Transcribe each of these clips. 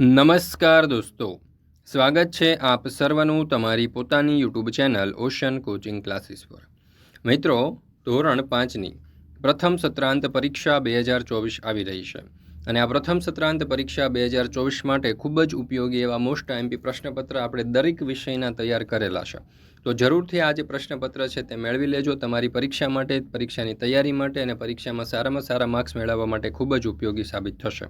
નમસ્કાર દોસ્તો. સ્વાગત છે આપ સર્વનું તમારી પોતાની YouTube channel ocean coaching classes પર. મિત્રો, ધોરણ પાંચની પ્રથમ સત્રાંત પરીક્ષા બે હજાર ચોવીસ આવી રહી છે. અને આ પ્રથમ સત્રાંત પરીક્ષા બે હજાર ચોવીસ માટે ખૂબ જ ઉપયોગી એવા મોસ્ટ એમપી પ્રશ્નપત્ર આપણે દરેક વિષયના તૈયાર કરેલા છે. તો જરૂરથી આ જે પ્રશ્નપત્ર છે તે મેળવી લેજો. તમારી પરીક્ષા માટે, પરીક્ષાની તૈયારી માટે અને પરીક્ષામાં સારામાં સારા માર્ક્સ મેળવવા માટે ખૂબ જ ઉપયોગી સાબિત થશે.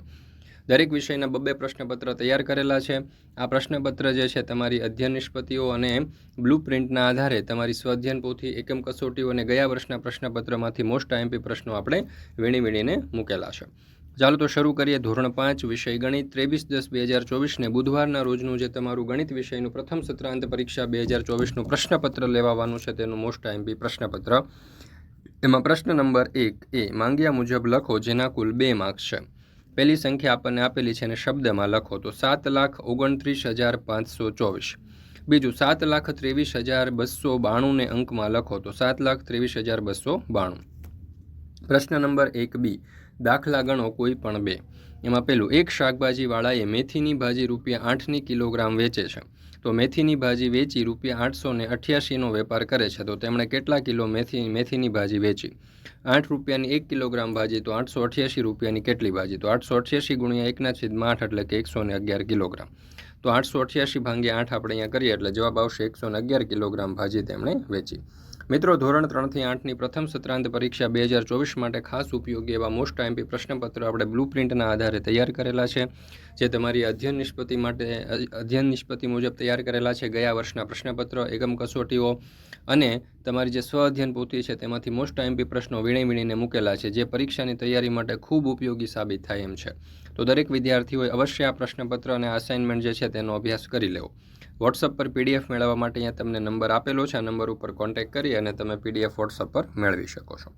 દરેક વિષયના બબ્બે પ્રશ્નપત્ર તૈયાર કરેલા છે. આ પ્રશ્નપત્ર જે છે તમારી અધ્યયન નિષ્પત્તિઓ અને બ્લુ પ્રિન્ટના આધારે તમારી સ્વાધ્યન પોથી એકમ કસોટીઓ અને ગયા વર્ષના પ્રશ્નપત્રમાંથી મોસ્ટ આઈએમપી પ્રશ્નો આપણે વીણી વીણીને મૂકેલા છે. ચાલો તો શરૂ કરીએ ધોરણ પાંચ, વિષય ગણિત, ત્રેવીસ દસ બે હજાર ચોવીસને બુધવારના રોજનું જે તમારું ગણિત વિષયનું પ્રથમ સત્રાંત પરીક્ષા બે હજાર ચોવીસનું પ્રશ્નપત્ર લેવાવાનું છે તેનું મોસ્ટ આઈએમપી પ્રશ્નપત્ર. એમાં પ્રશ્ન નંબર એક એ માંગ્યા મુજબ લખો જેના કુલ બે માર્ક્સ છે. પહેલી સંખ્યા આપણને આપેલી છે અને શબ્દમાં લખો તો સાત લાખ ઓગણત્રીસ હજાર પાંચસો ચોવીસ. બીજું, સાત લાખ ત્રેવીસ હજાર બસો બાણુંને અંકમાં લખો તો સાત લાખ ત્રેવીસ હજાર બસો બાણું. પ્રશ્ન નંબર એક બી, દાખલા ગણો કોઈ પણ બે. એમાં પેલું, એક શાકભાજીવાળાએ મેથીની ભાજી રૂપિયા આઠની કિલોગ્રામ વેચે છે. તો મેથીની ભાજી વેચી રૂપિયા આઠસો ને અઠ્યાસીનો વેપાર કરે છે. તો તેમણે કેટલા કિલો મેથી, મેથીની ભાજી વેચી? આઠ રૂપિયાની એક કિલોગ્રામ ભાજી તો આઠસો અઠ્યાસી રૂપિયાની કેટલી ભાજી? તો આઠસો અઠ્યાસી ગુણ્યા એકના છેદમાં આઠ એટલે કે એકસો ને અગિયાર કિલોગ્રામ. તો આઠસો અઠ્યાસી ભાંગે આઠ આપણે અહીંયા કરીએ એટલે જવાબ આવશે એકસો ને અગિયાર કિલોગ્રામ ભાજી તેમણે વેચી. મિત્રો, ધોરણ ત્રણથી આઠની પ્રથમ સત્રાંત પરીક્ષા બે હજાર ચોવીસ માટે ખાસ ઉપયોગી એવા મોસ્ટ આઈમ્પી પ્રશ્નપત્રો આપણે બ્લુ પ્રિન્ટના આધારે તૈયાર કરેલા છે, જે તમારી અધ્યયન નિષ્પત્તિ માટે, અધ્યયન નિષ્પત્તિ મુજબ તૈયાર કરેલા છે. ગયા વર્ષના પ્રશ્નપત્રો, એકમ કસોટીઓ અને તમારી જે સ્વ અધ્યયન પોથી છે, તેમાંથી મોસ્ટ આઈમ્પી પ્રશ્નો વીણી વીણીને મૂકેલા છે, જે પરીક્ષાની તૈયારી માટે ખૂબ ઉપયોગી સાબિત થાય એમ છે. તો દરેક વિદ્યાર્થીઓએ અવશ્ય આ પ્રશ્નપત્ર અને અસાઇનમેન્ટ જે છે, તેનો અભ્યાસ કરી લેવો. વોટ્સઅપ પર પીડીએફ મેળવવા માટે અહીંયા તમને નંબર આપેલો છે. આ નંબર ઉપર કોન્ટેક્ટ કરી અને તમે પીડીએફ વોટ્સઅપ પર મેળવી શકો છો.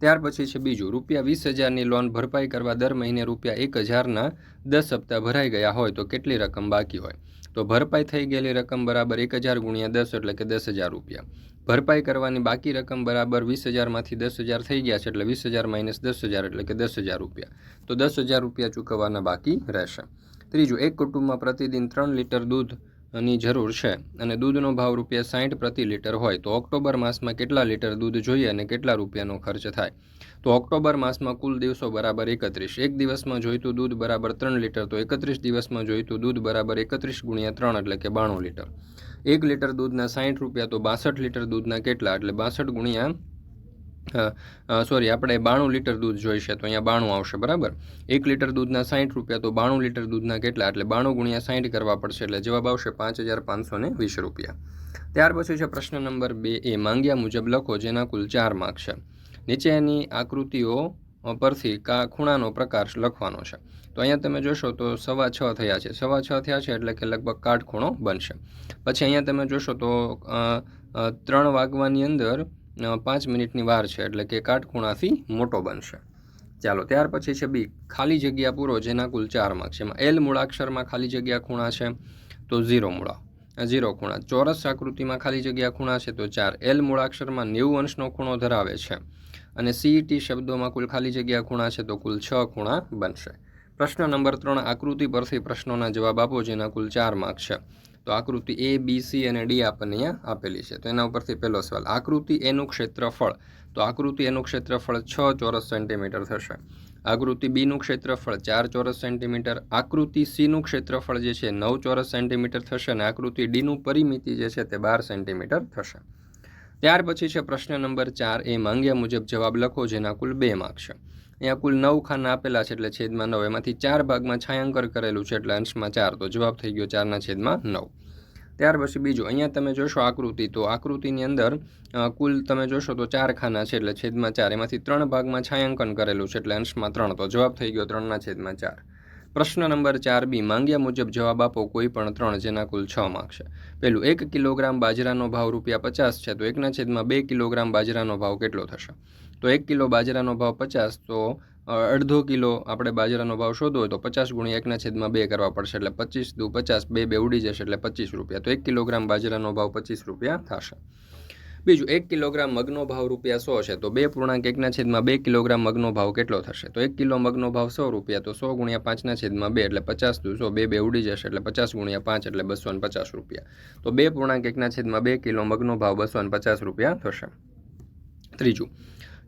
ત્યાર પછી છે બીજું, રૂપિયા વીસ હજારની લોન ભરપાઈ કરવા દર મહિને રૂપિયા એક હજારના દસ હપ્તા ભરાઈ ગયા હોય તો કેટલી રકમ બાકી હોય? તો ભરપાઈ થઈ ગયેલી રકમ બરાબર એક હજાર ગુણ્યા દસ એટલે કે દસ હજાર રૂપિયા. ભરપાઈ કરવાની બાકી રકમ બરાબર વીસ હજારમાંથી દસ હજાર થઈ ગયા છે એટલે વીસ હજાર માઇનસ દસ હજાર એટલે કે દસ હજાર રૂપિયા. તો દસ હજાર રૂપિયા ચૂકવવાના બાકી રહેશે. ત્રીજું, એક કુટુંબમાં પ્રતિદિન ત્રણ લીટર દૂધ ની જરૂર છે. અને દૂધનો ભાવ રૂપિયા સાઠ પ્રતિ લીટર હોય તો ઓક્ટોબર માસમાં કેટલા લીટર દૂધ જોઈએ અને કેટલા રૂપિયાનો ખર્ચ થાય? તો ઓક્ટોબર માસમાં કુલ દિવસો બરાબર એકત્રીસ. એક દિવસમાં જોઈતું દૂધ બરાબર ત્રણ લીટર, તો એકત્રીસ દિવસમાં જોઈતું દૂધ બરાબર એકત્રીસ ગુણ્યા ત્રણ એટલે કે બાણું લીટર. એક લીટર દૂધના સાઠ રૂપિયા, તો બાસઠ લીટર દૂધના કેટલા? એટલે બાસઠ ગુણ્યા સોરી આપણે બાણું લીટર દૂધ જોઈશે તો અહીંયા બાણું આવશે, બરાબર? એક લીટર દૂધના સાઠ રૂપિયા, તો બાણું લીટર દૂધના કેટલા? એટલે બાણું ગુણ્યા સાઠ કરવા પડશે, એટલે જવાબ આવશે પાંચ હજાર પાંચસો ને વીસ રૂપિયા. ત્યાર પછી છે પ્રશ્ન નંબર બે એ, માંગ્યા મુજબ લખો જેના કુલ ચાર માર્ક છે. નીચેની આકૃતિઓ પરથી કા, ખૂણાનો પ્રકાર લખવાનો છે. તો અહીંયા તમે જોશો તો સવા છ થયા છે. સવા છ થયા છે એટલે કે લગભગ કાટખૂણો બનશે. પછી અહીંયા તમે જોશો તો ત્રણ વાગવાની અંદર પાંચ મિનિટની વાર છે એટલે કે કાટખૂણાથી મોટો બનશે. ચાલો, ત્યાર પછી છે બી, ખાલી જગ્યા પૂરો, જેના કુલ ચાર માર્ક છે. એમાં એલ મૂળાક્ષરમાં ખાલી જગ્યા ખૂણા છે, તો ઝીરો મૂળા. ઝીરો ખૂણા. ચોરસ આકૃતિમાં ખાલી જગ્યા ખૂણા છે, તો ચાર. એલ મૂળાક્ષરમાં નેવું અંશનો ખૂણો ધરાવે છે. અને સીઈટી શબ્દોમાં કુલ ખાલી જગ્યા ખૂણા છે, તો કુલ છ ખૂણા બનશે. પ્રશ્ન નંબર ત્રણ, આકૃતિ પરથી પ્રશ્નોના જવાબ આપો, જેના કુલ ચાર માર્ક છે. તો આકૃતિ એ બી સી અને ડી આપણને અહીંયા આપેલી છે. તો એના ઉપરથી પહેલો સવાલ, આકૃતિ એનું ક્ષેત્રફળ? તો આકૃતિ એનું ક્ષેત્રફળ છ ચોરસ સેન્ટીમીટર થશે. આકૃતિ બીનું ક્ષેત્રફળ ચાર ચોરસ સેન્ટીમીટર. આકૃતિ સીનું ક્ષેત્રફળ જે છે નવ ચોરસ સેન્ટીમીટર થશે અને આકૃતિ ડીનું પરિમિતિ જે છે તે બાર સેન્ટીમીટર થશે. ત્યાર પછી છે પ્રશ્ન નંબર ચાર. એ માંગ્યા મુજબ જવાબ લખો, જેના કુલ બે માર્ક છે. અહીંયા કુલ નવ ખાના આપેલા છે એટલે છેદમાં નવ. એમાંથી ચાર ભાગમાં છાયાંકર કરેલું છે એટલે અંશમાં ચાર. તો જવાબ થઈ ગયો ચારના છેદમાં નવ. ત્યાર પછી બીજું, અહીંયા તમે જોશો આકૃતિ. તો આકૃતિની અંદર કુલ તમે જોશો તો ચાર ખાના છે એટલે છેદમાં ચાર. એમાંથી ત્રણ ભાગમાં છાયાંકન કરેલું છે એટલે અંશમાં ત્રણ. તો જવાબ થઈ ગયો ત્રણના છેદમાં ચાર. પ્રશ્ન નંબર ચાર બી, માંગ્યા મુજબ જવાબ આપો કોઈ પણ ત્રણ જેના કુલ છ માર્ક છે. પહેલું એક કિલોગ્રામ બાજરાનો ભાવ રૂપિયા પચાસ છે. તો એકના છેદમાં બે કિલોગ્રામ બાજરાનો ભાવ કેટલો થશે? તો એક કિલો બાજરાનો ભાવ પચાસ, તો અડધો કિલો આપણે બાજરાનો ભાવ શોધવો હોય તો પચાસ ગુણ્યા એકના છેદમાં બે કરવા પડશે એટલે પચીસ દુ પચાસ, બે બે ઉડી જશે એટલે પચીસ રૂપિયા. તો એક કિલોગ્રામ બાજરાનો ભાવ પચીસ રૂપિયા થશે. બીજું, એક કિલોગ્રામ મગનો ભાવ રૂપિયા સો છે, તો બે પૂર્ણાંક એકના છેદમાં બે કિલોગ્રામ મગનો ભાવ કેટલો થશે? તો એક કિલો મગનો ભાવ સો રૂપિયા, તો સો ગુણ્યા પાંચના છેદમાં બે એટલે પચાસ સો, બે બે ઉડી જશે એટલે પચાસ ગુણ્યા પાંચ એટલે બસો ને પચાસ રૂપિયા. તો બે પૂર્ણાંક એકના છેદમાં બે કિલો મગનો ભાવ બસો ને પચાસ રૂપિયા થશે. ત્રીજું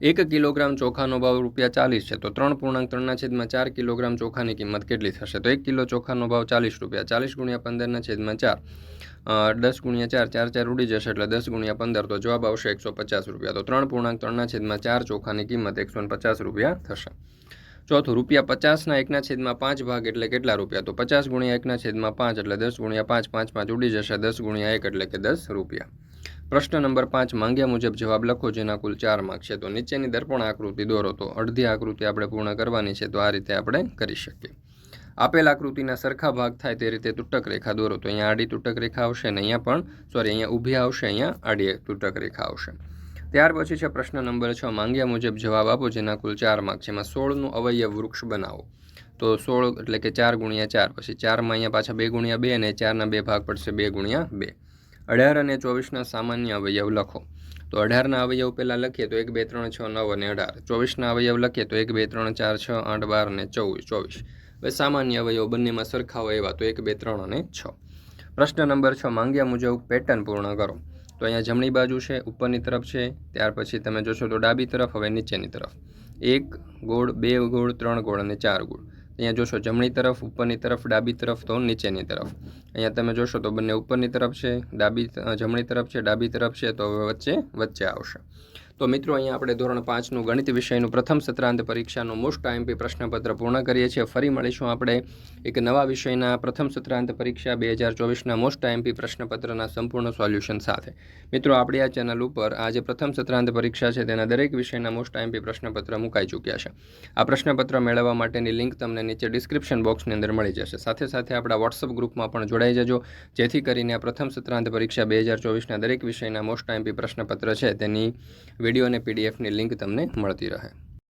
એક કિલોગ્રામ ચોખાનો ભાવ રૂપિયા ચાલીસ છે, તો ત્રણ પૂર્ણાંક ત્રણના છેદમાં ચાર કિલોગ્રામ ચોખાની કિંમત કેટલી થશે? તો એક કિલો ચોખાનો ભાવ ચાલીસ રૂપિયા, ચાલીસ ગુણ્યા પંદરના છેદમાં ચાર. દસ ગુણ્યા ચાર ચાર ચાર ઉડી જશે એટલે દસ ગુણ્યા પંદર, તો જવાબ આવશે એકસો પચાસ રૂપિયા. તો ત્રણ પૂર્ણાંક ત્રણના છેદમાં ચાર ચોખાની કિંમત એકસો પચાસ રૂપિયા થશે. ચોથું, રૂપિયા પચાસના એકના છેદમાં પાંચ ભાગ એટલે કેટલા રૂપિયા? તો પચાસ ગુણ્યા એકના છેદમાં પાંચ એટલે દસ ગુણ્યા પાંચ પાંચ પાંચ ઉડી જશે દસ ગુણ્યા એક એટલે કે દસ રૂપિયા. પ્રશ્ન નંબર પાંચ, માંગ્યા મુજબ જવાબ લખો જેના કુલ ચાર માર્ક છે. તો નીચેની દર્પણ આકૃતિ દોરો તો અડધી આકૃતિ આપણે પૂર્ણ કરવાની છે, તો આ રીતે આપણે કરી શકીએ. આપેલ આકૃતિના સરખા ભાગ થાય તે રીતે તૂટક રેખા દોરો તો અહીંયા આડી તૂટક રેખા આવશે અને અહીંયા પણ સોરી અહીંયા ઊભી આવશે, અહીંયા આડી તૂટક રેખા આવશે. ત્યાર પછી છે પ્રશ્ન નંબર છ, માંગ્યા મુજબ જવાબ આપો જેના કુલ ચાર માર્ક છે. એમાં સોળનું અવયવ વૃક્ષ બનાવો. તો સોળ એટલે કે ચાર ગુણ્યા ચાર, પછી ચારમાં અહીંયા પાછા બે ગુણ્યા બે અને ચારના બે ભાગ પડશે બે ગુણ્યા બે. અઢાર અને ચોવીસના સામાન્ય અવયવ લખો. તો અઢારના અવયવ પહેલાં લખીએ તો એક, બે, ત્રણ, છ, નવ અને અઢાર. ચોવીસના અવયવ લખીએ તો એક, બે, ત્રણ, ચાર, છ, આઠ, બાર અને ચૌદ ચોવીસ. હવે સામાન્ય અવયવ બંનેમાં સરખા હોય એવા તો એક, બે, ત્રણ અને છ. પ્રશ્ન નંબર છ, માંગ્યા મુજબ પેટર્ન પૂર્ણ કરો. તો અહીંયા જમણી બાજુ છે, ઉપરની તરફ છે, ત્યાર પછી તમે જોશો તો ડાબી તરફ, હવે નીચેની તરફ. એક ગોળ, બે ગોળ, ત્રણ ગોળ અને ચાર ગોળ. અહીંયા જોશો, જમણી તરફ, ઉપરની તરફ, ડાબી તરફ તો નીચેની તરફ. અહીંયા તમે જોશો તો બંને ઉપરની તરફ છે, ડાબી જમણી તરફ છે, ડાબી તરફ છે, તો વચ્ચે વચ્ચે આવશે. તો મિત્રો, અહીંયા આપણે ધોરણ પાંચનું ગણિત વિષયનું પ્રથમ સત્રાંત પરીક્ષાનું મોસ્ટ આઈએમપી પ્રશ્નપત્ર પૂર્ણ કરીએ છીએ. ફરી મળીશું આપણે એક નવા વિષયના પ્રથમ સત્રાંત પરીક્ષા બે હજાર ચોવીસના મોસ્ટ આઈએમપી પ્રશ્નપત્રના સંપૂર્ણ સોલ્યુશન સાથે. મિત્રો, આપણી આ ચેનલ ઉપર આ જે પ્રથમ સત્રાંત પરીક્ષા છે, તેના દરેક વિષયના મોસ્ટ આઈએમપી પ્રશ્નપત્ર મુકાઈ ચૂક્યા છે. આ પ્રશ્નપત્ર મેળવવા માટેની લિંક તમને નીચે ડિસ્ક્રિપ્શન બોક્સની અંદર મળી જશે. સાથે સાથે આપણા વોટ્સઅપ ગ્રુપમાં પણ જોડાઈ જજો, જેથી કરીને આ પ્રથમ સત્રાંત પરીક્ષા બે હજાર ચોવીસના દરેક વિષયના મોસ્ટ આઈએમપી પ્રશ્નપત્ર છે, તેની વીડિયો અને પીડીએફની લિંક તમને મળતી રહે.